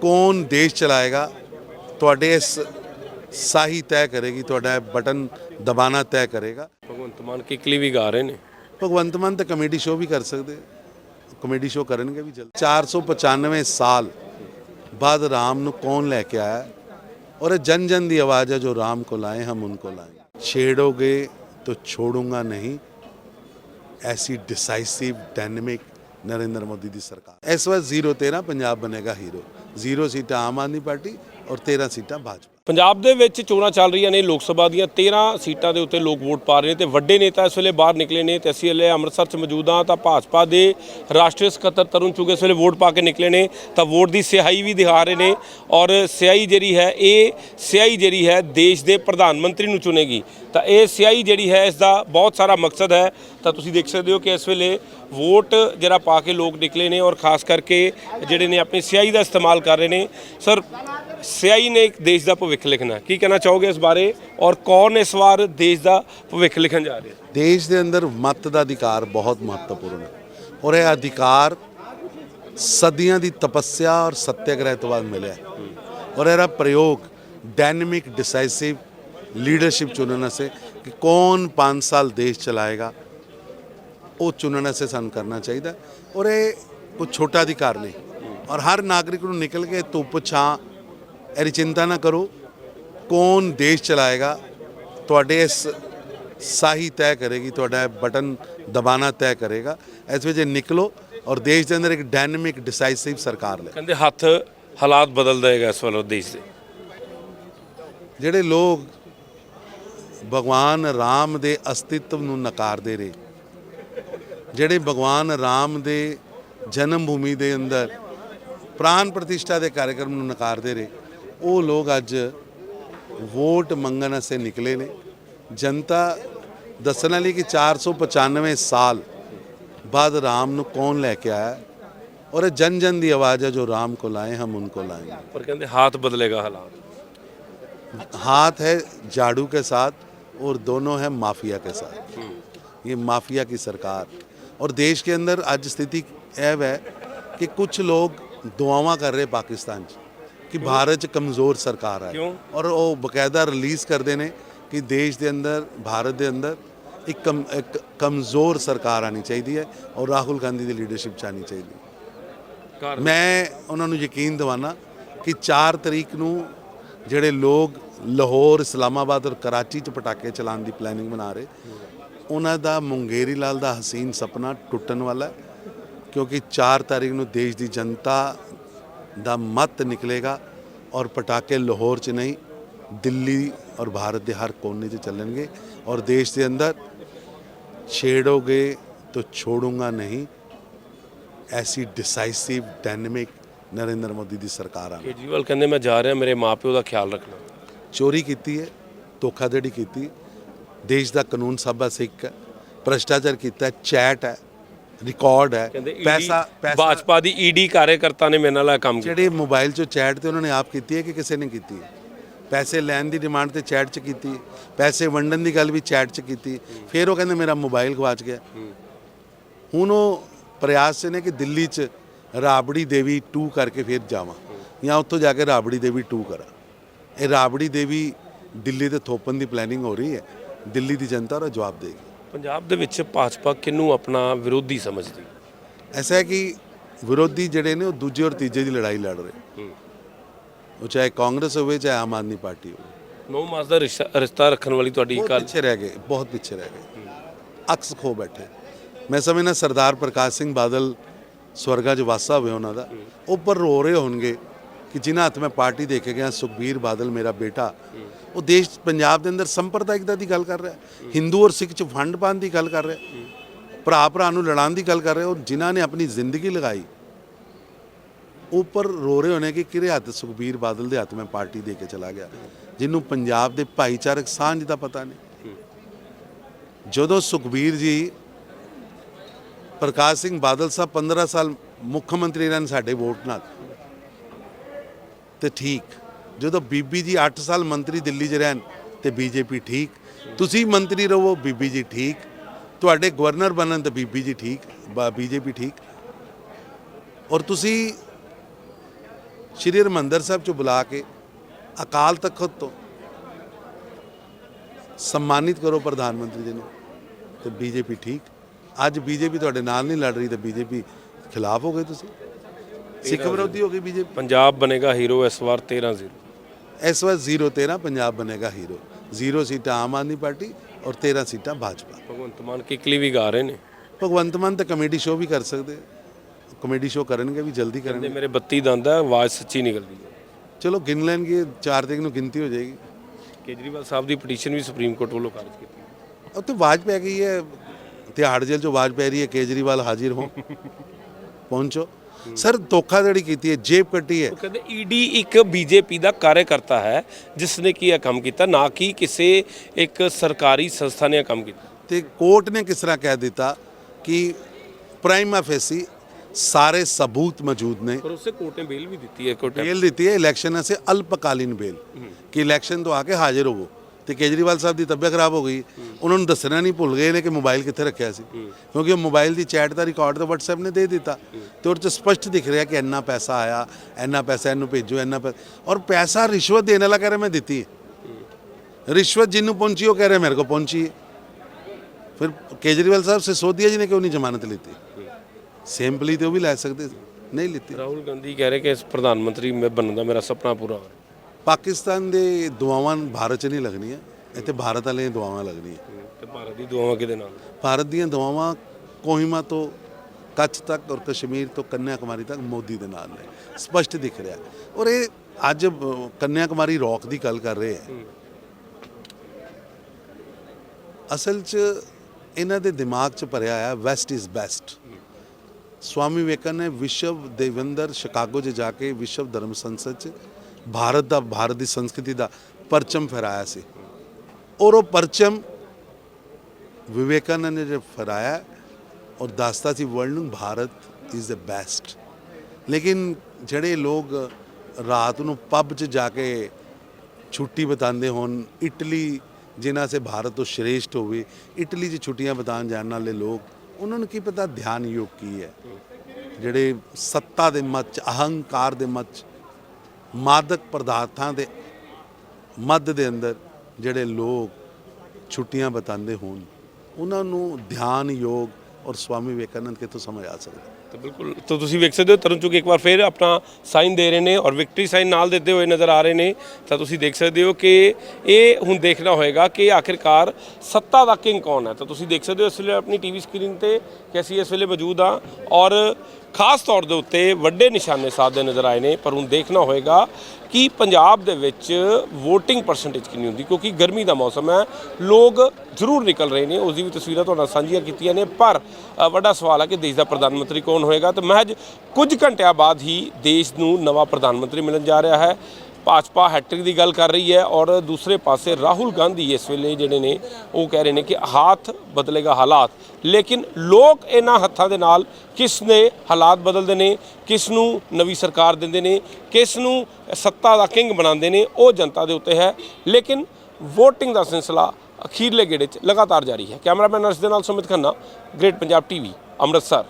ਕੌਣ ਦੇਸ਼ ਚਲਾਏਗਾ ਤੁਹਾਡੇ ਇਸ ਸਾਹੀ ਤੈਅ ਕਰੇਗੀ ਤੁਹਾਡਾ ਬਟਨ ਦਬਾਣਾ ਤੈਅ ਕਰੇਗਾ ਭਗਵੰਤ ਮਾਨ ਕਿਕਲੀ ਵੀ ਗਾ ਰਹੇ ਨੇ ਭਗਵੰਤ ਮਾਨ ਤਾਂ ਕਮੇਡੀ ਸ਼ੋਅ ਵੀ ਕਰ ਸਕਦੇ ਕਮੇਡੀ ਸ਼ੋਅ ਕਰਨਗੇ ਵੀ ਜਲਦੀ 495 ਸਾਲ ਬਾਅਦ ਰਾਮ ਨੂੰ ਕੌਣ ਲੈ ਕੇ ਆਇਆ और ये जन जन दी आवाज़ है जो राम को लाए हम उनको लाएंगे छेड़ोगे तो छोड़ूंगा नहीं ਐਸੀ ਡਿਸਾਈਸਿਵ ਡਾਇਨਾਮਿਕ ਨਰਿੰਦਰ ਮੋਦੀ ਦੀ ਸਰਕਾਰ ਇਸ ਵਾਰ 0 13 ਪੰਜਾਬ ਬਣੇਗਾ ਹੀਰੋ 0 ਸੀਟਾਂ ਆਮ ਆਦਮੀ ਪਾਰਟੀ ਔਰ 13 ਸੀਟਾਂ ਭਾਜਪਾ। ਪੰਜਾਬ ਦੇ ਵਿੱਚ ਚੋਣਾਂ ਚੱਲ ਰਹੀਆਂ ਨੇ, ਲੋਕ ਸਭਾ ਦੀਆਂ 13 ਸੀਟਾਂ ਦੇ ਉੱਤੇ ਲੋਕ ਵੋਟ ਪਾ ਰਹੇ ਨੇ ਤੇ ਵੱਡੇ ਨੇਤਾ ਇਸ ਵੇਲੇ ਬਾਹਰ ਨਿਕਲੇ ਨੇ ਤੇ ਅਸੀਂ ਹਲੇ ਅੰਮ੍ਰਿਤਸਰ 'ਚ ਮੌਜੂਦ ਹਾਂ ਤਾਂ ਭਾਜਪਾ ਦੇ ਰਾਸ਼ਟਰੀ ਸਕੱਤਰ ਤਰੁਣ ਚੁਗੇ ਇਸ ਵੇਲੇ ਵੋਟ ਪਾ ਕੇ ਨਿਕਲੇ ਨੇ ਤਾਂ ਵੋਟ ਦੀ ਸਿਆਹੀ ਵੀ ਦਿਖਾ ਰਹੇ ਨੇ ਔਰ ਸਿਆਹੀ ਜਿਹੜੀ ਹੈ, ਇਹ ਸਿਆਹੀ ਜਿਹੜੀ ਹੈ ਦੇਸ਼ ਦੇ ਪ੍ਰਧਾਨ ਮੰਤਰੀ ਨੂੰ ਚੁਣੇਗੀ। ਤਾਂ ਇਹ ਸਿਆਹੀ ਜਿਹੜੀ ਹੈ, ਇਸ ਦਾ ਬਹੁਤ ਸਾਰਾ ਮਕਸਦ ਹੈ। ਤਾਂ ਤੁਸੀਂ ਦੇਖ ਸਕਦੇ ਹੋ ਕਿ ਇਸ ਵੇਲੇ ਵੋਟ ਜਿਹੜਾ ਪਾ ਕੇ ਲੋਕ ਨਿਕਲੇ ਨੇ ਔਰ ਖਾਸ ਕਰਕੇ ਜਿਹੜੇ ਨੇ ਆਪਣੀ ਸਿਆਹੀ ਦਾ ਇਸਤੇਮਾਲ ਕਰ ਰਹੇ ਨੇ। ਸਰ ਸਿਆਹੀ ਨੇ ਇੱਕ ਦੇਸ਼ ਦਾ ਭਵਿੱਖ ਲਿਖਣਾ ਕੀ ਕਹਿਣਾ ਚਾਹੋਗੇ ਇਸ ਬਾਰੇ? ਔਰ ਕੌਣ ਇਸ ਵਾਰ ਦੇਸ਼ ਦਾ ਭਵਿੱਖ ਲਿਖਣ ਜਾ ਰਿਹਾ ਦੇਸ਼ ਦੇ ਅੰਦਰ ਮਤ ਦਾ ਅਧਿਕਾਰ ਬਹੁਤ ਮਹੱਤਵਪੂਰਨ ਹੈ। ਔਰ ਇਹ ਅਧਿਕਾਰ ਸਦੀਆਂ ਦੀ ਤਪੱਸਿਆ ਔਰ ਸਤਿਆਗ੍ਰਹਿ ਤੋਂ ਬਾਅਦ ਮਿਲਿਆ ਔਰ ਇਹਦਾ ਪ੍ਰਯੋਗ ਡਾਇਨਾਮਿਕ ਡਿਸਾਈਸਿਵ ਲੀਡਰਸ਼ਿਪ ਚੁਣਨ ਵਾਸਤੇ ਕਿ ਕੌਣ 5 ਸਾਲ ਦੇਸ਼ ਚਲਾਏਗਾ, ਉਹ ਚੁਣਨ ਵਾਸਤੇ ਸਾਨੂੰ ਕਰਨਾ ਚਾਹੀਦਾ ਔਰ ਇਹ ਕੋਈ ਛੋਟਾ ਅਧਿਕਾਰ ਨਹੀਂ। ਔਰ ਹਰ ਨਾਗਰਿਕ ਨੂੰ ਨਿਕਲ ਕੇ ਧੁੱਪ ਛਾਂ ਇਹਦੀ ਚਿੰਤਾ ਨਾ ਕਰੋ ਕੌਣ ਦੇਸ਼ ਚਲਾਏਗਾ ਤੁਹਾਡੇ ਇਸ ਸਾਹੀ ਤੈਅ ਕਰੇਗੀ ਤੁਹਾਡਾ ਬਟਨ ਦਬਾਣਾ ਤੈਅ ਕਰੇਗਾ ਇਸ ਵਿੱਚ ਨਿਕਲੋ ਔਰ ਦੇਸ਼ ਦੇ ਅੰਦਰ ਇੱਕ ਡਾਇਨਾਮਿਕ ਡਿਸਾਈਸਿਵ ਸਰਕਾਰ ਲੈ। ਕਹਿੰਦੇ ਹੱਥ ਹਾਲਾਤ ਬਦਲ ਦੇਗਾ ਇਸ ਵੱਲੋਂ ਦੇਸ਼ ਦੇ। ਜਿਹੜੇ ਲੋਕ ਭਗਵਾਨ ਰਾਮ ਦੇ ਅਸਤਿਤਵ ਨੂੰ ਨਕਾਰਦੇ ਰਹੇ ਜਿਹੜੇ ਭਗਵਾਨ ਰਾਮ ਦੇ ਜਨਮ ਭੂਮੀ ਦੇ ਅੰਦਰ ਪ੍ਰਾਨ ਪ੍ਰਤਿਸ਼ਠਾ ਦੇ ਕਾਰਜਕ੍ਰਮ ਨੂੰ ਨਕਾਰਦੇ ਰਹੇ ਉਹ ਲੋਕ ਅੱਜ ਵੋਟ ਮੰਗਣ ਅਸੇ ਨਿਕਲੇ ਨੇ। ਜਨਤਾ ਦੱਸਣ ਵਾਲੀ ਕਿ 495 ਸਾਲ ਬਾਅਦ ਰਾਮ ਨੂੰ ਕੌਣ ਲੈ ਕੇ ਆਇਆ ਔਰ ਇਹ ਜਨ ਜਨ ਦੀ ਆਵਾਜ਼ ਹੈ ਜੋ ਰਾਮ ਕੋ ਲਾਏ ਹਮ ਉਨਕੋ ਲਾਏ ਪਰ ਕਹਿੰਦੇ ਹਾਥ ਬਦਲੇਗਾ ਹਾਲਾਤ। हाथ है झाड़ू के साथ और दोनों है माफिया के साथ ये माफिया की सरकार और देश के अंदर आज स्थिति ऐव है कि कुछ लोग दुआवा कर रहे पाकिस्तान से ਕਿ ਭਾਰਤ 'ਚ ਕਮਜ਼ੋਰ ਸਰਕਾਰ ਹੈ ਕਿਉਂ? ਔਰ ਉਹ ਬਕਾਇਦਾ ਰਿਲੀਜ਼ ਕਰਦੇ ਨੇ ਕਿ ਦੇਸ਼ ਦੇ ਅੰਦਰ ਭਾਰਤ ਦੇ ਅੰਦਰ ਇੱਕ ਕਮ- ਇੱਕ ਕਮਜ਼ੋਰ ਸਰਕਾਰ ਆਣੀ ਚਾਹੀਦੀ ਹੈ ਔਰ ਰਾਹੁਲ ਗਾਂਧੀ ਦੀ ਲੀਡਰਸ਼ਿਪ ਚ ਆਣੀ ਚਾਹੀਦੀ ਹੈ। ਮੈਂ ਉਹਨਾਂ ਨੂੰ ਯਕੀਨ ਦਿਵਾਨਾ ਕਿ 4 ਤਰੀਕ ਨੂੰ ਜਿਹੜੇ ਲੋਕ ਲਾਹੌਰ ਇਸਲਾਮਾਬਾਦ ਔਰ ਕਰਾਚੀ ਚ ਪਟਾਕੇ ਚਲਾਉਣ ਦੀ ਪਲੈਨਿੰਗ ਬਣਾ ਰਹੇ ਉਹਨਾਂ ਦਾ ਮੁੰਗੇਰੀ ਲਾਲ ਦਾ ਹਸੀਨ ਸੁਪਨਾ ਟੁੱਟਣ ਵਾਲਾ ਹੈ। ਕਿਉਂਕਿ 4 ਤਾਰੀਖ ਨੂੰ ਦੇਸ਼ ਦੀ ਜਨਤਾ ਦਾ ਮਤ ਨਿਕਲੇਗਾ ਔਰ ਪਟਾਕੇ ਲਾਹੌਰ ਚ ਨਹੀਂ ਦਿੱਲੀ ਔਰ ਭਾਰਤ ਦੇ ਹਰ ਕੋਨੇ 'ਚ ਚੱਲਣਗੇ ਔਰ ਦੇਸ਼ ਦੇ ਅੰਦਰ ਛੇੜੋਗੇ ਤਾਂ ਛੋੜੂੰਗਾ ਨਹੀਂ ਐਸੀ ਡਿਸਾਈਸਿਵ ਡਾਇਨਾਮਿਕ ਨਰਿੰਦਰ ਮੋਦੀ ਦੀ ਸਰਕਾਰ ਆ ਕੇਜਰੀਵਾਲ ਕਹਿੰਦੇ ਮੈਂ ਜਾ ਰਿਹਾ ਮੇਰੇ ਮਾਪਿਓ ਦਾ ਖਿਆਲ ਰੱਖਣਾ। ਚੋਰੀ ਕੀਤੀ ਹੈ ਧੋਖਾਧੜੀ ਕੀਤੀ। ਦੇਸ਼ ਦਾ ਕਾਨੂੰਨ ਸਭਾ ਸਿੱਖ ਹੈ ਭ੍ਰਸ਼ਟਾਚਾਰ ਕੀਤਾ ਹੈ, ਚੈਟ ਹੈ। ਰਿਕਾਰਡ ਹੈ। ED ਪੈਸਾ ਪੈਸਾ ਭਾਜਪਾ ਦੀ ਈਡੀ ਕਾਰਜਕਰਤਾ ਨੇ ਮੇਰੇ ਨਾਲ ਇਹ ਕੰਮ ਕੀਤਾ। ਜਿਹੜੇ ਮੋਬਾਈਲ 'ਚੋਂ ਚੈਟ ਤੇ ਉਹਨਾਂ ਨੇ ਆਪ ਕੀਤੀ ਹੈ ਕਿ ਕਿਸੇ ਨੇ ਕੀਤੀ ਹੈ? ਪੈਸੇ ਲੈਣ ਦੀ ਡਿਮਾਂਡ ਤੇ ਚੈਟ 'ਚ ਕੀਤੀ ਪੈਸੇ ਵੰਡਣ ਦੀ ਗੱਲ ਵੀ ਚੈਟ 'ਚ ਕੀਤੀ ਫਿਰ ਉਹ ਕਹਿੰਦੇ ਮੇਰਾ ਮੋਬਾਈਲ ਗਵਾਚ ਗਿਆ। ਹੁਣ ਉਹ ਪ੍ਰਯਾਸ 'ਚ ਨੇ ਕਿ ਦਿੱਲੀ 'ਚ ਰਾਬੜੀ ਦੇਵੀ 2 ਕਰਕੇ ਫਿਰ ਜਾਵਾਂ ਜਾਂ ਉੱਥੋਂ ਜਾ ਕੇ ਰਾਬੜੀ ਦੇਵੀ 2 ਕਰਾਂ। ਇਹ ਰਾਬੜੀ ਦੇਵੀ ਦਿੱਲੀ ਤੇ ਥੋਪਣ ਦੀ ਪਲੈਨਿੰਗ ਹੋ ਰਹੀ ਹੈ। ਦਿੱਲੀ ਦੀ ਜਨਤਾ ਉਹਦਾ ਜਵਾਬ ਦੇਗੀ। ਪੰਜਾਬ ਦੇ ਵਿੱਚ ਭਾਜਪਾ ਕਿਹਨੂੰ ਆਪਣਾ ਵਿਰੋਧੀ ਸਮਝਦੀ? ਐਸਾ ਹੈ ਕਿ ਵਿਰੋਧੀ ਜਿਹੜੇ ਨੇ ਉਹ ਦੂਜੇ ਔਰ ਤੀਜੇ ਦੀ ਲੜਾਈ ਲੜ ਰਹੇ। ਉਹ ਚਾਹੇ ਕਾਂਗਰਸ ਹੋਵੇ ਚਾਹੇ ਆਮ ਆਦਮੀ ਪਾਰਟੀ ਹੋਵੇ। ਨੌ ਮਾਸ ਦਾ ਰਿਸ਼ਤਾ ਰਿਸ਼ਤਾ ਰੱਖਣ ਵਾਲੀ ਤੁਹਾਡੀ ਗੱਲ ਪਿੱਛੇ ਰਹਿ ਗਏ ਬਹੁਤ ਪਿੱਛੇ ਰਹਿ ਗਏ। ਅਕਸ ਖੋ ਬੈਠੇ। ਮੈਂ ਸਮਝਦਾ ਸਰਦਾਰ ਪ੍ਰਕਾਸ਼ ਸਿੰਘ ਬਾਦਲ ਸਵਰਗਾ 'ਚ ਵਾਸਾ ਹੋਵੇ ਉਹਨਾਂ ਦਾ। ਉੱਪਰ ਰੋ ਰਹੇ ਹੋਣਗੇ। ਕਿ ਜਿਨ੍ਹਾਂ ਹੱਥ ਮੈਂ ਪਾਰਟੀ ਦੇ ਕੇ ਗਿਆ, ਸੁਖਬੀਰ ਬਾਦਲ ਮੇਰਾ ਬੇਟਾ, ਉਹ ਦੇਸ਼ ਪੰਜਾਬ ਦੇ ਅੰਦਰ ਸੰਪਰਦਾਇਕਤਾ ਦੀ ਗੱਲ ਕਰ ਰਿਹਾ ਹਿੰਦੂ ਔਰ ਸਿੱਖ 'ਚ ਫੰਡ ਪਾਉਣ ਦੀ ਗੱਲ ਕਰ ਰਿਹਾ ਭਰਾ ਭਰਾ ਨੂੰ ਲੜਾਉਣ ਦੀ ਗੱਲ ਕਰ ਰਿਹਾ ਔਰ ਜਿਨ੍ਹਾਂ ਨੇ ਆਪਣੀ ਜ਼ਿੰਦਗੀ ਲਗਾਈ, ਉੱਪਰ ਰੋ ਰਹੇ ਹੋਣੇ ਕਿ ਕਿਹੜੇ ਹੱਥ ਸੁਖਬੀਰ ਬਾਦਲ ਦੇ ਹੱਥ ਮੈਂ ਪਾਰਟੀ ਦੇ ਕੇ ਚਲਾ ਗਿਆ। ਜਿਹਨੂੰ ਪੰਜਾਬ ਦੇ ਭਾਈਚਾਰਕ ਸਾਂਝ ਦਾ ਪਤਾ ਨਹੀਂ। ਜਦੋਂ ਸੁਖਬੀਰ ਜੀ, ਪ੍ਰਕਾਸ਼ ਸਿੰਘ ਬਾਦਲ ਸਾਹਿਬ 15 ਸਾਲ ਮੁੱਖ ਮੰਤਰੀ ਰਹਿਣ ਸਾਡੇ ਵੋਟ ਨਾਲ ਤੇ ਠੀਕ। ਜਦੋਂ ਬੀਬੀ ਜੀ 8 ਸਾਲ ਮੰਤਰੀ ਦਿੱਲੀ 'ਚ ਰਹਿਣ ਤੇ ਬੀਜੇਪੀ ਠੀਕ। ਤੁਸੀਂ ਮੰਤਰੀ ਰਹੋ, ਬੀਬੀ ਜੀ ਠੀਕ। ਤੁਹਾਡੇ ਗਵਰਨਰ ਬਣਨ ਤੇ ਬੀਬੀ ਜੀ ਠੀਕ ਬੀਜੇਪੀ ਠੀਕ। ਔਰ ਤੁਸੀਂ ਸ਼੍ਰੀ ਹਰਿਮੰਦਰ ਸਾਹਿਬ ਚ ਬੁਲਾ ਕੇ ਅਕਾਲ ਤਖਤ ਤੋਂ ਸਨਮਾਨਿਤ ਕਰੋ ਪ੍ਰਧਾਨ ਮੰਤਰੀ ਜੀ ਨੂੰ ਤੇ ਬੀਜੇਪੀ ਠੀਕ। ਅੱਜ ਬੀਜੇਪੀ ਤੁਹਾਡੇ ਨਾਲ ਨਹੀਂ ਲੜ ਰਹੀ ਤੇ ਬੀਜੇਪੀ ਖਿਲਾਫ ਹੋ ਗਏ ਤੁਸੀਂ। ਸਿੱਖ ਵਿਰੋਧੀ ਹੋ ਗਈ ਬੀਜੇਪੀ? ਪੰਜਾਬ ਬਣੇਗਾ ਹੀਰੋ ਇਸ ਵਾਰ 13-0 ਇਸ ਵਾਰ 013 ਪੰਜਾਬ ਬਣੇਗਾ ਹੀਰੋ ਜ਼ੀਰੋ ਸੀਟਾਂ ਆਮ ਆਦਮੀ ਪਾਰਟੀ ਔਰ 13 ਸੀਟਾਂ ਭਾਜਪਾ। ਭਗਵੰਤ ਮਾਨ ਕਿਕਲੀ ਵੀ ਗਾ ਰਹੇ ਨੇ। ਭਗਵੰਤ ਮਾਨ ਤਾਂ ਕਮੇਡੀ ਸ਼ੋਅ ਵੀ ਕਰ ਸਕਦੇ ਕਮੇਡੀ ਸ਼ੋਅ ਕਰਨਗੇ ਵੀ ਜਲਦੀ ਕਰਨਗੇ। ਮੇਰੇ 32 ਦੰਦ ਆਵਾਜ਼ ਸੱਚੀ ਨਿਕਲਦੀ ਹੈ ਚਲੋ ਗਿਣ ਲੈਣਗੇ 4 ਤਰੀਕ ਨੂੰ ਗਿਣਤੀ ਹੋ ਜਾਏਗੀ। ਕੇਜਰੀਵਾਲ ਸਾਹਿਬ ਦੀ ਪਟੀਸ਼ਨ ਵੀ ਸੁਪਰੀਮ ਕੋਰਟ ਵੱਲੋਂ ਖਾਰਜ ਕੀਤੀ। ਉੱਥੇ ਆਵਾਜ਼ ਪੈ ਗਈ ਹੈ। ਤਿਹਾੜ ਜੇਲ੍ਹ 'ਚੋਂ ਆਵਾਜ਼ ਪੈ ਰਹੀ ਹੈ। ਕੇਜਰੀਵਾਲ ਹਾਜ਼ਰ ਹੋ ਪਹੁੰਚੋ। ਸਰ ਧੋਖਾਧੜੀ ਕੀਤੀ ਹੈ ਜੇਬ ਕੱਟੀ ਹੈ। ਉਹ ਕਹਿੰਦੇ ਈਡੀ ਇੱਕ ਬੀਜੇਪੀ ਦਾ ਕਾਰਜਕਰਤਾ ਹੈ ਜਿਸ ਨੇ ਕੀ ਇਹ ਕੰਮ ਕੀਤਾ ਨਾ ਕਿ ਕਿਸੇ ਇੱਕ ਸਰਕਾਰੀ ਸੰਸਥਾ ਨੇ ਇਹ ਕੰਮ ਕੀਤਾ। ਤੇ ਕੋਰਟ ਨੇ ਕਿਸ ਤਰ੍ਹਾਂ ਕਹਿ ਦਿੱਤਾ ਕਿ ਪ੍ਰਾਈਮਾ ਫੇਸੀ ਸਾਰੇ ਸਬੂਤ ਮੌਜੂਦ ਨੇ। ਪਰ ਉਸੇ ਕੋਰਟ ਨੇ ਬੇਲ ਵੀ ਦਿੱਤੀ ਹੈ ਕੋਰਟ ਬੇਲ ਦਿੱਤੀ ਹੈ ਇਲੈਕਸ਼ਨ ਸੇ ਅਲਪਕਾਲੀਨ ਬੇਲ। ਕਿ ਇਲੈਕਸ਼ਨ ਤੋਂ ਆ ਕੇ ਹਾਜ਼ਰ ਹੋਵੋ। ਤੇ ਕੇਜਰੀਵਾਲ ਸਾਹਿਬ ਦੀ ਤਬੀਅਤ ਖਰਾਬ ਹੋ ਗਈ ਉਹਨਾਂ ਨੂੰ ਦੱਸਣਾ ਨਹੀਂ ਭੁੱਲ ਗਏ ਨੇ ਕਿ ਮੋਬਾਈਲ ਕਿੱਥੇ ਰੱਖਿਆ ਸੀ। ਕਿਉਂਕਿ ਉਹ ਮੋਬਾਈਲ ਦੀ ਚੈਟ ਦਾ ਰਿਕਾਰਡ ਤਾਂ WhatsApp ਨੇ ਦੇ ਦਿੱਤਾ ਤੇ ਉਹਦੇ ਚ ਸਪਸ਼ਟ ਦਿਖ ਰਿਹਾ ਕਿ ਇੰਨਾ ਪੈਸਾ ਆਇਆ ਇੰਨਾ ਪੈਸਾ ਇਹਨੂੰ ਭੇਜੋ ਇੰਨਾ ਪੈਸਾ ਔਰ ਪੈਸਾ ਰਿਸ਼ਵਤ ਦੇਣ ਵਾਲਾ ਕਹਿ ਰਿਹਾ ਮੈਂ ਦਿੱਤੀ ਰਿਸ਼ਵਤ ਜਿਹਨੂੰ ਪਹੁੰਚੀ ਉਹ ਕਹਿ ਰਿਹਾ ਮੇਰੇ ਕੋ ਪਹੁੰਚੀ ਫਿਰ ਕੇਜਰੀਵਾਲ ਸਾਹਿਬ ਸਿਸੋਦੀਆ ਜੀ ਨੇ ਕਿਉਂ ਨਹੀਂ ਜ਼ਮਾਨਤ ਲਿੱਤੀ? ਸੇਮ ਪਲੀ ਤੇ ਉਹ ਵੀ ਲੈ ਸਕਦੇ ਨਹੀਂ ਲਿੱਤੀ। ਰਾਹੁਲ ਗਾਂਧੀ ਕਹਿ ਰਹੇ ਕਿ ਇਸ ਪ੍ਰਧਾਨ ਮੰਤਰੀ ਮੈਂ ਬਣਨ ਦਾ ਮੇਰਾ ਸੁਪਨਾ ਪੂਰਾ ਹੋ ਪਾਕਿਸਤਾਨ ਦੇ ਦੁਆਵਾਂ ਭਾਰਤ 'ਚ ਨਹੀਂ ਲੱਗਣੀਆਂ ਇੱਥੇ ਭਾਰਤ ਵਾਲੇ ਦੀਆਂ ਦੁਆਵਾਂ ਲੱਗਣੀਆਂ। ਤੇ ਭਾਰਤ ਦੀ ਦੁਆਵਾਂ ਕਿਹਦੇ ਨਾਲ? ਭਾਰਤ ਦੀਆਂ ਦੁਆਵਾਂ ਕੋਹਿਮਾ ਤੋਂ ਕੱਛ ਤੱਕ ਔਰ ਕਸ਼ਮੀਰ ਤੋਂ ਕੰਨਿਆ ਕੁਮਾਰੀ ਤੱਕ ਮੋਦੀ ਦੇ ਨਾਲ ਨੇ। ਸਪਸ਼ਟ ਦਿਖ ਰਿਹਾ। ਔਰ ਇਹ ਅੱਜ ਕੰਨਿਆ ਕੁਮਾਰੀ ਰੌਕ ਦੀ ਗੱਲ ਕਰ ਰਹੇ ਹੈ। ਅਸਲ 'ਚ ਇਹਨਾਂ ਦੇ ਦਿਮਾਗ 'ਚ ਭਰਿਆ ਹੈ west is best. Swami Vivekananda ਨੇ ਵਿਸ਼ਵ ਦੇਵਿੰਦਰ ਸ਼ਿਕਾਗੋ 'ਚ ਜਾ ਕੇ ਵਿਸ਼ਵ ਧਰਮ ਸੰਸਦ 'ਚ ਭਾਰਤ ਦਾ, ਭਾਰਤ ਦੀ ਸੰਸਕ੍ਰਿਤੀ ਦਾ ਪਰਚਮ ਫਹਿਰਾਇਆ ਸੀ। ਔਰ ਉਹ ਪਰਚਮ ਵਿਵੇਕਾਨੰਦ ਨੇ ਜੇ ਫਹਿਰਾਇਆ ਔਰ ਦੱਸਤਾ ਸੀ ਵਰਲਡ ਨੂੰ ਭਾਰਤ ਇਜ਼ ਦ ਬੈਸਟ ਲੇਕਿਨ ਜਿਹੜੇ ਲੋਕ ਰਾਤ ਨੂੰ ਪੱਬ 'ਚ ਜਾ ਕੇ ਛੁੱਟੀ ਬਿਤਾਉਂਦੇ ਹੋਣ, ਇਟਲੀ ਜਿਨ੍ਹਾਂ ਸੇ ਭਾਰਤ ਤੋਂ ਸ਼੍ਰੇਸ਼ਟ ਹੋਵੇ ਇਟਲੀ 'ਚ ਛੁੱਟੀਆਂ ਬਿਤਾਉਣ ਜਾਣ ਵਾਲੇ ਲੋਕ, ਉਹਨਾਂ ਨੂੰ ਕੀ ਪਤਾ, ਧਿਆਨ ਯੋਗ ਕੀ ਹੈ? ਜਿਹੜੇ ਸੱਤਾ ਦੇ ਮੱਚ, ਅਹੰਕਾਰ ਦੇ ਮੱਚ ਮਾਦਕ ਪਦਾਰਥਾਂ ਦੇ ਮੱਧ ਦੇ ਅੰਦਰ ਜਿਹੜੇ ਲੋਕ ਛੁੱਟੀਆਂ ਬਿਤਾਉਂਦੇ ਹੋਣ, ਉਹਨਾਂ ਨੂੰ ਧਿਆਨ ਯੋਗ ਔਰ ਸਵਾਮੀ ਵਿਵੇਕਾਨੰਦ ਕਿੱਥੋਂ ਸਮਝ ਆ ਸਕਦਾ? ਤਾਂ ਬਿਲਕੁਲ, ਤਾਂ ਤੁਸੀਂ ਵੇਖ ਸਕਦੇ ਹੋ, ਤਰਨ ਚੁੱਕ ਇੱਕ ਵਾਰ ਫਿਰ ਆਪਣਾ ਸਾਈਨ ਦੇ ਰਹੇ ਨੇ ਔਰ ਵਿਕਟਰੀ ਸਾਈਨ ਨਾਲ ਦਿੰਦੇ ਹੋਏ ਨਜ਼ਰ ਆ ਰਹੇ ਨੇ। ਤਾਂ ਤੁਸੀਂ ਦੇਖ ਸਕਦੇ ਹੋ ਕਿ ਇਹ ਹੁਣ ਦੇਖਣਾ ਹੋਏਗਾ ਕਿ ਆਖਿਰਕਾਰ ਸੱਤਾ ਦਾ ਕਿੰਗ ਕੌਣ ਹੈ। ਤਾਂ ਤੁਸੀਂ ਦੇਖ ਸਕਦੇ ਹੋ ਇਸ ਵੇਲੇ ਆਪਣੀ ਟੀਵੀ ਸਕਰੀਨ ਤੇ ਕਿ ਅਸੀਂ ਇਸ ਵੇਲੇ ਮੌਜੂਦ ਹਾਂ ਔਰ ਖਾਸ ਤੌਰ ਦੇ ਉੱਤੇ ਵੱਡੇ ਨਿਸ਼ਾਨੇ ਸਾਧਦੇ ਨਜ਼ਰ ਆਏ ਨੇ, ਪਰ ਹੁਣ ਦੇਖਣਾ ਹੋਏਗਾ ਕਿ ਪੰਜਾਬ ਦੇ ਵਿੱਚ VOTING ਪਰਸੈਂਟੇਜ ਕਿੰਨੀ ਹੁੰਦੀ, ਕਿਉਂਕਿ ਗਰਮੀ ਦਾ ਮੌਸਮ ਹੈ, ਲੋਕ ਜ਼ਰੂਰ ਨਿਕਲ ਰਹੇ ਨੇ, ਉਸ ਦੀ ਵੀ ਤਸਵੀਰਾਂ ਤੁਹਾਡਾ ਸਾਂਝੀਆਂ ਕੀਤੀਆਂ ਨੇ, ਪਰ ਵੱਡਾ ਸਵਾਲ ਹੈ ਕਿ ਦੇਸ਼ ਦਾ ਪ੍ਰਧਾਨ ਮੰਤਰੀ ਕੌਣ ਹੋਏਗਾ? ਤੇ ਮਹਿਜ ਕੁਝ ਘੰਟਿਆਂ ਬਾਅਦ ਹੀ ਦੇਸ਼ ਨੂੰ ਨਵਾਂ ਪ੍ਰਧਾਨ ਮੰਤਰੀ ਮਿਲਣ ਜਾ ਰਿਹਾ ਹੈ। ਭਾਜਪਾ ਹੈਟ੍ਰਿਕ ਦੀ ਗੱਲ ਕਰ ਰਹੀ ਹੈ ਔਰ ਦੂਸਰੇ ਪਾਸੇ ਰਾਹੁਲ ਗਾਂਧੀ ਇਸ ਵੇਲੇ ਜਿਹੜੇ ਨੇ, ਉਹ ਕਹਿ ਰਹੇ ਨੇ ਕਿ ਹਾਥ ਬਦਲੇਗਾ ਹਾਲਾਤ। ਲੇਕਿਨ ਲੋਕ ਇਹਨਾਂ ਹੱਥਾਂ ਦੇ ਨਾਲ ਕਿਸ ਨੇ ਹਾਲਾਤ ਬਦਲਦੇ ਨੇ, ਕਿਸ ਨੂੰ ਨਵੀਂ ਸਰਕਾਰ ਦਿੰਦੇ ਨੇ, ਕਿਸ ਨੂੰ ਸੱਤਾ ਦਾ ਕਿੰਗ ਬਣਾਉਂਦੇ ਨੇ, ਉਹ ਜਨਤਾ ਦੇ ਉੱਤੇ ਹੈ। ਲੇਕਿਨ ਵੋਟਿੰਗ ਦਾ ਸਿਲਸਿਲਾ ਅਖੀਰਲੇ ਗੇੜੇ 'ਚ ਲਗਾਤਾਰ ਜਾਰੀ ਹੈ। ਕੈਮਰਾਮੈਨ ਅਰਸ਼ ਦੇ ਨਾਲ ਸੁਮਿਤ ਖੰਨਾ, ਗ੍ਰੇਟ ਪੰਜਾਬ ਟੀਵੀ, ਅੰਮ੍ਰਿਤਸਰ।